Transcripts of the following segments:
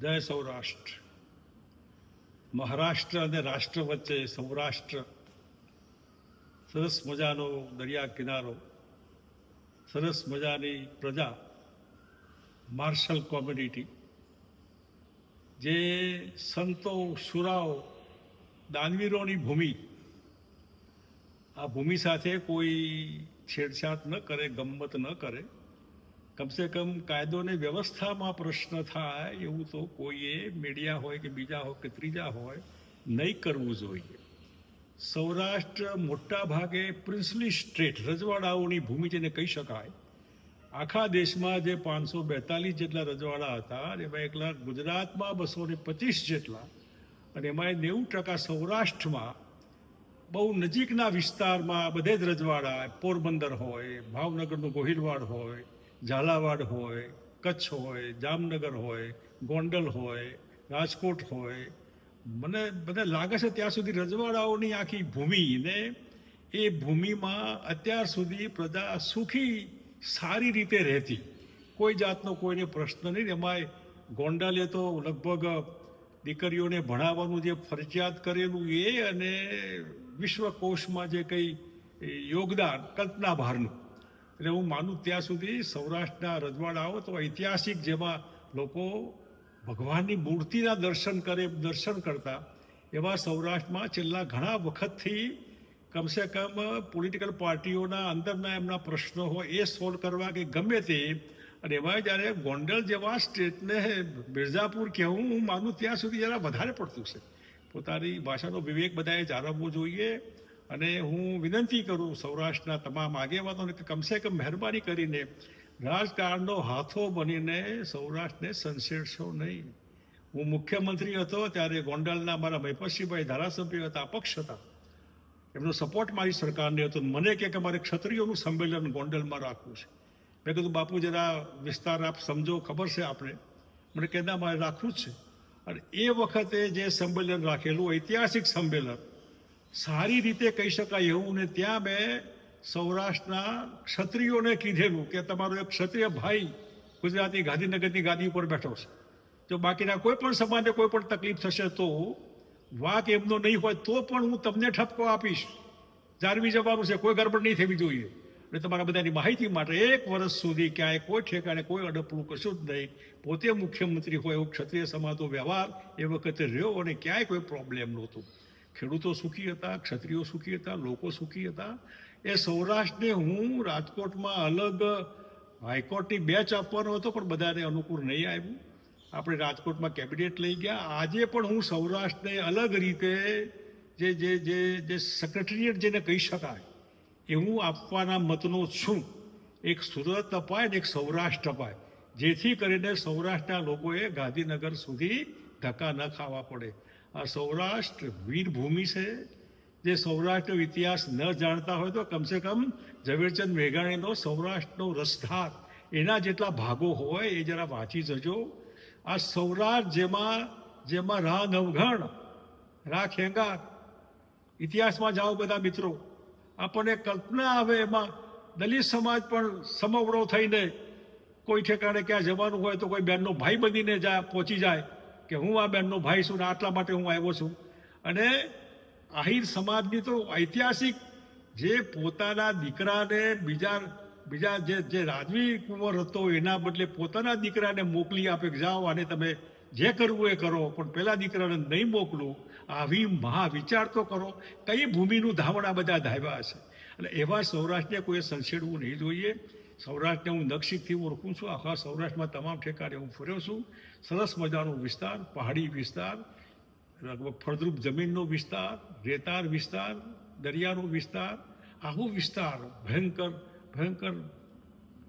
જય સૌરાષ્ટ્ર. મહારાષ્ટ્ર અને રાષ્ટ્ર વચ્ચે સૌરાષ્ટ્ર, સરસ મજાનો દરિયા કિનારો, સરસ મજાની પ્રજા, માર્શલ કોમ્યુનિટી, જે સંતો, સુરાઓ, દાનવીરોની ભૂમિ, આ ભૂમિ સાથે કોઈ છેડછાડ ન કરે ગમત ન કરે. કમસે કમ કાયદો ને વ્યવસ્થામાં પ્રશ્ન થાય એવું તો કોઈએ મીડિયા હોય કે બીજા હોય કે ત્રીજા હોય નહીં કરવું જોઈએ. સૌરાષ્ટ્ર મોટા ભાગે પ્રિન્સલી સ્ટેટ રજવાડાઓની ભૂમિ જેને કહી શકાય. આખા દેશમાં જે પાંચસો બેતાલીસ જેટલા રજવાડા હતા એમાં એકલા ગુજરાતમાં બસો ને પચીસ જેટલા, અને એમાં નેવું ટકા સૌરાષ્ટ્રમાં બહુ નજીકના વિસ્તારમાં બધે જ રજવાડા, પોરબંદર હોય, ભાવનગરનું ગોહિલવાડ હોય ઝાલાવાડ હોય, કચ્છ હોય, જામનગર હોય, ગોંડલ હોય, રાજકોટ હોય, મને મને લાગે છે ત્યાં સુધી રજવાડાઓની આખી ભૂમિ ને એ ભૂમિમાં અત્યાર સુધી પ્રજા સુખી, સારી રીતે રહેતી. કોઈ જાતનો કોઈને પ્રશ્ન નહીં, એમાંય ગોંડલે તો લગભગ દીકરીઓને ભણાવવાનું જે ફરજિયાત કરેલું એ અને વિશ્વકોશમાં જે કંઈ યોગદાન કલ્પના બહારનું એટલે હું માનું ત્યાં સુધી સૌરાષ્ટ્રના રજવાડાઓ તો ઐતિહાસિક જેમાં લોકો ભગવાનની મૂર્તિના દર્શન કરે, દર્શન કરતા, એવા સૌરાષ્ટ્રમાં છેલ્લા ઘણા વખતથી કમસે કમ પોલિટિકલ પાર્ટીઓના અંદરના એમના પ્રશ્નો હોય એ સોલ્વ કરવા કે ગમે તે, અને એમાં જ્યારે ગોંડલ જેવા સ્ટેટને મિર્ઝાપુર કહેવું, હું માનું ત્યાં સુધી જરા વધારે પડતું છે. પોતાની ભાષાનો વિવેક બધાએ જાળવવો જોઈએ. અને હું વિનંતી કરું સૌરાષ્ટ્રના તમામ આગેવાનોને કે કમસે કમ મહેરબાની કરીને રાજકારણનો હાથો બનીને સૌરાષ્ટ્રને સંશેડશો નહીં. હું મુખ્યમંત્રી હતો ત્યારે ગોંડલના મારા મહિપતસિંહભાઈ ધારાસભ્ય હતા, અપક્ષ હતા. એમનો સપોર્ટ મારી સરકારને હતો. મને કહે કે મારે ક્ષત્રિયોનું સંમેલન ગોંડલમાં રાખવું છે. મેં કીધું, બાપુ, જરા વિસ્તાર આપ સમજો, ખબર છે આપણે મને કે ના, મારે રાખવું જ છે. અને એ વખતે જે સંમેલન રાખેલું, ઐતિહાસિક સંમેલન સારી રીતે કહી શકાય એવું ને ત્યાં મેં સૌરાષ્ટ્રના ક્ષત્રિયોને કીધેલું કે તમારો એક ક્ષત્રિય ભાઈ ગુજરાતી ગાંધીનગરની ગાદી ઉપર બેઠો છે. જો બાકીના કોઈ પણ સમાજને કોઈ પણ તકલીફ થશે તો વાક એમનો નહીં હોય તો પણ હું તમને ઠપકો આપીશ. જાળવી જવાનું છે, કોઈ ગડબડ નહીં થવી જોઈએ. એટલે તમારા બધાની માહિતી માટે એક વર્ષ સુધી ક્યાંય કોઈ ઠેકાણે કોઈ અડપણું કશું જ નહીં. પોતે મુખ્યમંત્રી હોય એવું ક્ષત્રિય સમાજનો વ્યવહાર એ વખતે રહ્યો અને ક્યાંય કોઈ પ્રોબ્લેમ નહોતું. ખેડૂતો સુખી હતા, ક્ષત્રિયો સુખી હતા, લોકો સુખી હતા. એ સૌરાષ્ટ્રને હું રાજકોટમાં અલગ હાઈકોર્ટની બેચ આપવાનો હતો, પણ બધાને અનુકૂળ નહીં આવ્યું. આપણે રાજકોટમાં કેબિનેટ લઈ ગયા. આજે પણ હું સૌરાષ્ટ્રને અલગ રીતે જે જે જે જે સેક્રેટરીએટ જેને કહી શકાય, એ હું આપવાના મતનો છું. એક સુરત અપાય ને એક સૌરાષ્ટ્ર અપાય. જેથી કરીને સૌરાષ્ટ્રના લોકોએ ગાંધીનગર સુધી ધક્કા ન ખાવા પડે. આ સૌરાષ્ટ્ર વીરભૂમિ છે. જે સૌરાષ્ટ્રનો ઇતિહાસ ન જાણતા હોય તો કમસે કમ ઝવેરચંદ મેઘાણીનો સૌરાષ્ટ્રનો રસધાર એના જેટલા ભાગો હોય એ જરા વાંચી જજો. આ સૌરાષ્ટ્ર જેમાં જેમાં રા નવઘણ રા ખેંગાર, ઇતિહાસમાં જાઓ બધા મિત્રો. આપણને કલ્પના આવે એમાં. દલિત સમાજ પણ સમવડો થઈને કોઈ ઠેકાણે ક્યાં જવાનું હોય તો કોઈ બેનનો ભાઈ બનીને જાય પહોંચી જાય. કે હું આ બેનનો ભાઈ છું ને આટલા માટે હું આવ્યો છું. અને આહિર સમાજની તો ઐતિહાસિક જે પોતાના દીકરાને બીજા બીજા જે જે રાજવી કુંવર હતો એના બદલે પોતાના દીકરાને મોકલી આપે જાઓ અને તમે જે કરવું એ કરો, પણ પેલા દીકરાને નહીં મોકલું. આવી મહા વિચાર તો કરો. કઈ ભૂમિનું ધાવણ આ બધા ધાવ્યા છે એટલે એવા સૌરાષ્ટ્રને કોઈ સંશેડવું નહીં જોઈએ. સૌરાષ્ટ્રને હું નકશીકથી ઓળખું છું. આખા સૌરાષ્ટ્રમાં તમામ ઠેકાણે હું ફર્યો છું. સરસ મજાનો વિસ્તાર, પહાડી વિસ્તાર, લગભગ ફળદ્રુપ જમીનનો વિસ્તાર, રેતાળ વિસ્તાર, દરિયાનો વિસ્તાર. આવો વિસ્તાર ભયંકર ભયંકર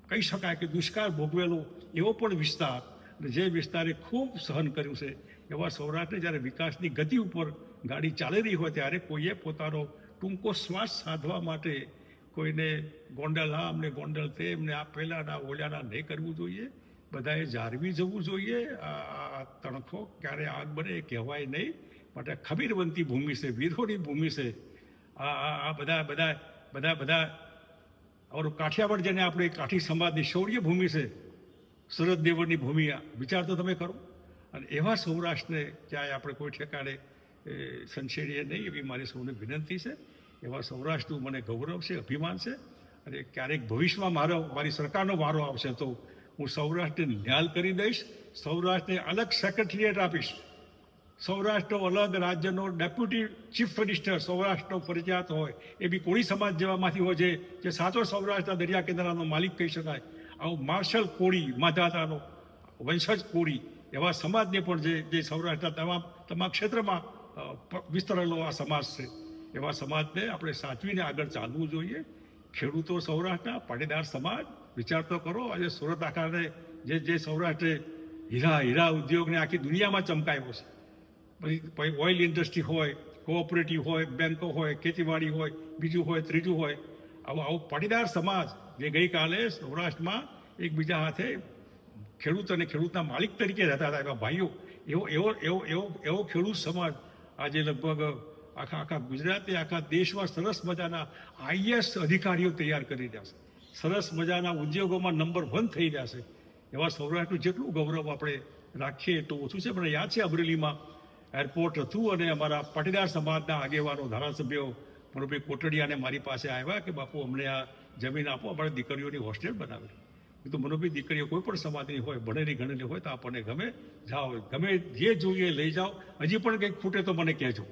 કહી શકાય કે દુષ્કાળ ભોગવેલો એવો પણ વિસ્તાર જે વિસ્તારે ખૂબ સહન કર્યું છે. એવા સૌરાષ્ટ્રને જ્યારે વિકાસની ગતિ ઉપર ગાડી ચાલી રહી હોય ત્યારે કોઈએ પોતાનો ટૂંકો શ્વાસ સાધવા માટે કોઈને ગોંડલ આ અમને ગોંડલ તે એમને આ પહેલાંના ઓલાના નહીં કરવું જોઈએ. બધાએ જાળવી જવું જોઈએ. આ તણખો ક્યારે આગ બને એ કહેવાય નહીં. માટે ખબીરવંતી ભૂમિ છે વિરોની ભૂમિ છે. આ આ બધા બધા બધા બધા અમારું કાઠિયાવાડ જેને આપણે કાઠી સમાજની શૌર્ય ભૂમિ છે શરદ દેવળની ભૂમિ વિચાર તો તમે કરો. અને એવા સૌરાષ્ટ્રને ક્યાંય આપણે કોઈ ઠેકાણે એ, સંશેડીએ નહીં એવી મારી સૌને વિનંતી છે. એવા સૌરાષ્ટ્ર મને ગૌરવ છે, અભિમાન છે અને ક્યારેક ભવિષ્યમાં મારો, મારી સરકારનો વારો આવશે તો હું સૌરાષ્ટ્રને ન્યાલ કરી દઈશ, સૌરાષ્ટ્રને અલગ સેક્રેટરીએટ આપીશ. સૌરાષ્ટ્રનો અલગ રાજ્યનો ડેપ્યુટી ચીફ મિનિસ્ટર સૌરાષ્ટ્રનો ફરજિયાત હોય, એ બી કોળી સમાજ જેવામાંથી હોય છે જે સાચો સૌરાષ્ટ્રના દરિયા કિનારાનો માલિક કહી શકાય. આવું માર્શલ કોળી, માધાતાનો વંશજ કોળી એવા સમાજને પણ જે જે સૌરાષ્ટ્રના તમામ તમામ ક્ષેત્રમાં વિસ્તરેલો આ સમાજ છે. એવા સમાજને આપણે સાચવીને આગળ ચાલવું જોઈએ. ખેડૂતો સૌરાષ્ટ્રના પાટીદાર સમાજ, વિચાર તો કરો, આજે સુરત આખાને જે જે સૌરાષ્ટ્રે હીરા હીરા ઉદ્યોગને આખી દુનિયામાં ચમકાવ્યો છે. પછી પછી ઓઇલ ઇન્ડસ્ટ્રી હોય, કોઓપરેટિવ હોય, બેન્કો હોય, ખેતીવાડી હોય, બીજું હોય, ત્રીજું હોય. આવો આવો પાટીદાર સમાજ જે ગઈકાલે સૌરાષ્ટ્રમાં એકબીજા હાથે ખેડૂત અને ખેડૂતના માલિક તરીકે રહેતા હતા એવા ભાઈઓ, એવો એવો એવો એવો એવો ખેડૂત સમાજ આજે લગભગ આખા આખા ગુજરાતે, આખા દેશમાં સરસ મજાના આઈએસ અધિકારીઓ તૈયાર કરી રહ્યા છે. સરસ મજાના ઉદ્યોગોમાં નંબર વન થઈ રહ્યા છે. એવા સૌરાષ્ટ્રનું જેટલું ગૌરવ આપણે રાખીએ એટલું ઓછું છે, પણ યાદ છે અમરેલીમાં એરપોર્ટ હતું અને અમારા પાટીદાર સમાજના આગેવાનો, ધારાસભ્યો મનુભાઈ કોટડિયાને મારી પાસે આવ્યા કે, બાપુ, અમને આ જમીન આપો, અમારે દીકરીઓની હોસ્ટેલ બનાવી. કીધું, મનુભાઈ, દીકરીઓ કોઈ પણ સમાજની હોય ભણેલી ગણેલી હોય, તો આપણને ગમે, જાઓ, ગમે જે જોઈએ, લઈ જાઓ. હજી પણ કંઈક ખૂટે તો મને કહેજો.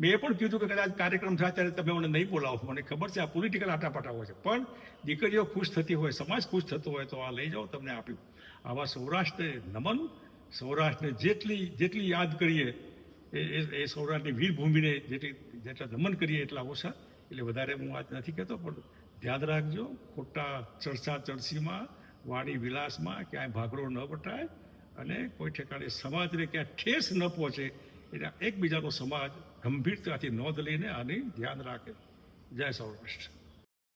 મેં પણ કીધું કે કદાચ કાર્યક્રમ થાય ત્યારે તમે મને નહીં બોલાવો. મને ખબર છે આ પોલિટિકલ આટાપાટા હોય છે. પણ દીકરીઓ ખુશ થતી હોય, સમાજ ખુશ થતો હોય તો આ લઈ જાઓ, તમને આપ્યું. આવા સૌરાષ્ટ્રને નમન, સૌરાષ્ટ્રને જેટલી જેટલી યાદ કરીએ, એ, એ- સૌરાષ્ટ્રની વીરભૂમિને જેટલી, જેટલા નમન કરીએ એટલા ઓછા. એટલે વધારે હું વાત નથી કહેતો, પણ ધ્યાન રાખજો, ખોટા ચર્ચા ચર્ચીમાં, વાણી વિલાસમાં ક્યાંય ભાગરો ન વટાય અને કોઈ ઠેકાણે સમાજને ક્યાંય ઠેસ ન પહોંચે એટલે એકબીજાનો સમાજ ગંભીરતાથી નોંધ લઈને આની ધ્યાન રાખે. જય સૌરાષ્ટ્ર.